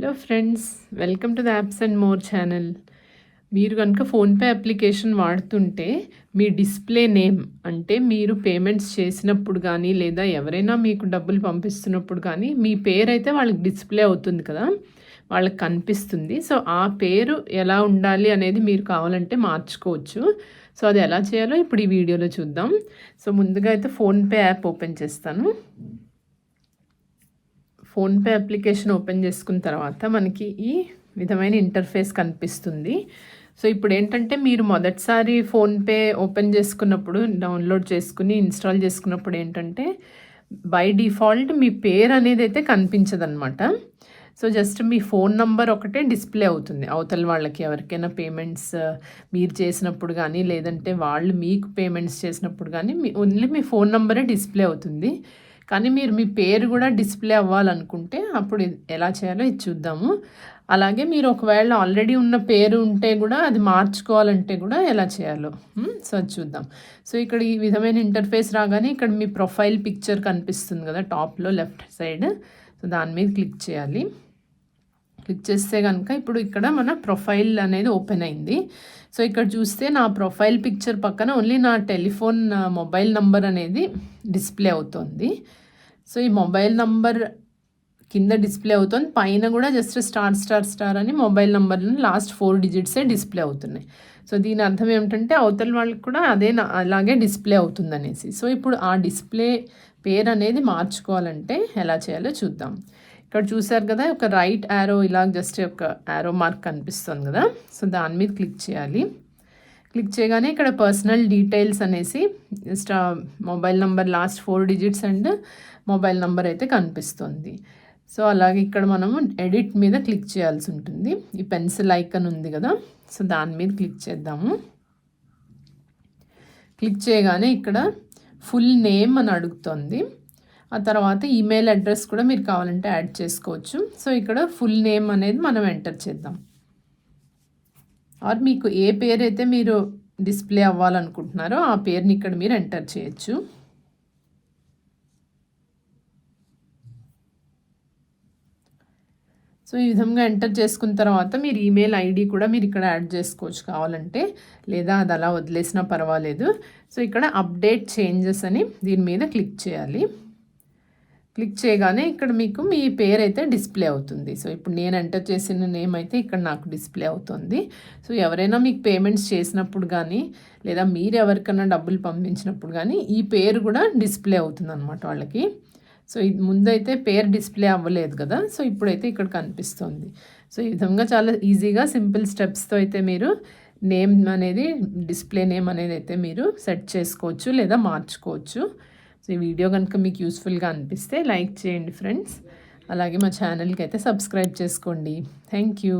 Hello friends welcome to the apps and more channel. మీరు కనుక PhonePe application వాడుతుంటే మీ display name అంటే మీరు పేమెంట్స్ చేసినప్పుడు కానీ లేదా ఎవరైనా మీకు డబ్బులు పంపిస్తున్నప్పుడు కానీ మీ పేరు అయితే వాళ్ళకి డిస్ప్లే అవుతుంది కదా వాళ్ళకి కనిపిస్తుంది. సో ఆ పేరు ఎలా ఉండాలి అనేది మీరు కావాలంటే మార్చుకోవచ్చు. సో అది ఎలా చేయాలో ఇప్పుడు ఈ వీడియోలో చూద్దాం. సో ముందుగా అయితే ఫోన్పే యాప్ ఓపెన్ చేస్తాను. ఫోన్పే అప్లికేషన్ ఓపెన్ చేసుకున్న తర్వాత మనకి ఈ విధమైన ఇంటర్ఫేస్ కనిపిస్తుంది. సో ఇప్పుడు ఏంటంటే మీరు మొదటిసారి ఫోన్పే ఓపెన్ చేసుకున్నప్పుడు డౌన్లోడ్ చేసుకుని ఇన్స్టాల్ చేసుకున్నప్పుడు ఏంటంటే బై డిఫాల్ట్ మీ పేరు అనేది అయితే కనిపించదనమాట సో జస్ట్ మీ ఫోన్ నంబర్ ఒకటే డిస్ప్లే అవుతుంది. అవతల వాళ్ళకి ఎవరికైనా పేమెంట్స్ మీరు చేసినప్పుడు కానీ లేదంటే వాళ్ళు మీకు పేమెంట్స్ చేసినప్పుడు కానీ మీ ఓన్లీ మీ ఫోన్ నంబరే డిస్ప్లే అవుతుంది. కానీ మీరు మీ పేరు కూడా డిస్ప్లే అవ్వాలనుకుంటే అప్పుడు ఎలా చేయాలో ఇది చూద్దాము. అలాగే మీరు ఒకవేళ ఆల్రెడీ ఉన్న పేరు ఉంటే కూడా అది మార్చుకోవాలంటే కూడా ఎలా చేయాలో సో అది చూద్దాం. సో ఇక్కడ ఈ విధమైన ఇంటర్ఫేస్ రాగానే ఇక్కడ మీ ప్రొఫైల్ పిక్చర్ కనిపిస్తుంది కదా టాప్లో లెఫ్ట్ సైడ్. సో దాని మీద క్లిక్ చేయాలి. క్లిక్ చేస్తే కనుక ఇప్పుడు ఇక్కడ మన ప్రొఫైల్ అనేది ఓపెన్ అయింది. సో ఇక్కడ చూస్తే నా ప్రొఫైల్ పిక్చర్ పక్కన ఓన్లీ నా టెలిఫోన్ మొబైల్ నంబర్ అనేది డిస్ప్లే అవుతుంది. సో ఈ మొబైల్ నంబర్ కింద డిస్ప్లే అవుతుంది. పైన కూడా జస్ట్ స్టార్ స్టార్ స్టార్ అని మొబైల్ నెంబర్ని లాస్ట్ ఫోర్ డిజిట్సే డిస్ప్లే అవుతున్నాయి. సో దీని అర్థం ఏమిటంటే అవతల వాళ్ళకి కూడా అదే అలాగే డిస్ప్లే అవుతుంది అనేసి. సో ఇప్పుడు ఆ డిస్ప్లే పేరు అనేది మార్చుకోవాలంటే ఎలా చేయాలో చూద్దాం. ఇక్కడ చూసారు కదా ఒక రైట్ యారో ఇలా జస్ట్ ఒక యారో మార్క్ కనిపిస్తుంది కదా. సో దాని మీద క్లిక్ చేయాలి. క్లిక్ చేయగానే ఇక్కడ పర్సనల్ డీటెయిల్స్ అనేసి just mobile number last four digits and mobile number అయితే కనిపిస్తుంది. సో అలాగే ఇక్కడ మనము ఎడిట్ మీద క్లిక్ చేయాల్సి ఉంటుంది. ఈ పెన్సిల్ ఐకన్ ఉంది కదా సో దాని మీద క్లిక్ చేద్దాము. క్లిక్ చేయగానే ఇక్కడ ఫుల్ నేమ్ అని అడుగుతుంది. ఆ తర్వాత ఈమెయిల్ అడ్రస్ కూడా మీరు కావాలంటే యాడ్ చేసుకోవచ్చు. సో ఇక్కడ ఫుల్ నేమ్ అనేది మనం ఎంటర్ చేద్దాం. ఆర్ మీకు ఏ పేరు అయితే మీరు డిస్ప్లే అవ్వాలనుకుంటున్నారో ఆ పేరుని ఇక్కడ మీరు ఎంటర్ చేయొచ్చు. సో ఈ విధంగా ఎంటర్ చేసుకున్న తర్వాత మీరు ఈమెయిల్ ఐడి కూడా మీరు ఇక్కడ యాడ్ చేసుకోవచ్చు కావాలంటే. లేదా అది అలా వదిలేసినా పర్వాలేదు. సో ఇక్కడ అప్డేట్ చేంజెస్ అని దీని మీద క్లిక్ చేయాలి. క్లిక్ చేయగానే ఇక్కడ మీకు మీ పేరు అయితే డిస్ప్లే అవుతుంది. సో ఇప్పుడు నేను ఎంటర్ చేసిన నేమ్ అయితే ఇక్కడ నాకు డిస్ప్లే అవుతుంది. సో ఎవరైనా మీకు పేమెంట్స్ చేసినప్పుడు కానీ లేదా మీరు ఎవరికైనా డబ్బులు పంపించినప్పుడు కానీ ఈ పేరు కూడా డిస్ప్లే అవుతుంది అనమాట వాళ్ళకి. సో ఇది ముందైతే పేరు డిస్ప్లే అవ్వలేదు కదా. సో ఇప్పుడైతే ఇక్కడ కనిపిస్తుంది. సో ఈ విధంగా చాలా ఈజీగా సింపుల్ స్టెప్స్తో అయితే మీరు నేమ్ అనేది డిస్ప్లే నేమ్ అనేది అయితే మీరు సెట్ చేసుకోవచ్చు లేదా మార్చుకోవచ్చు. సో ఈ వీడియో కనుక మీకు యూస్ఫుల్గా అనిపిస్తే లైక్ చేయండి ఫ్రెండ్స్. అలాగే మా ఛానల్కి అయితే సబ్స్క్రైబ్ చేసుకోండి. Thank you.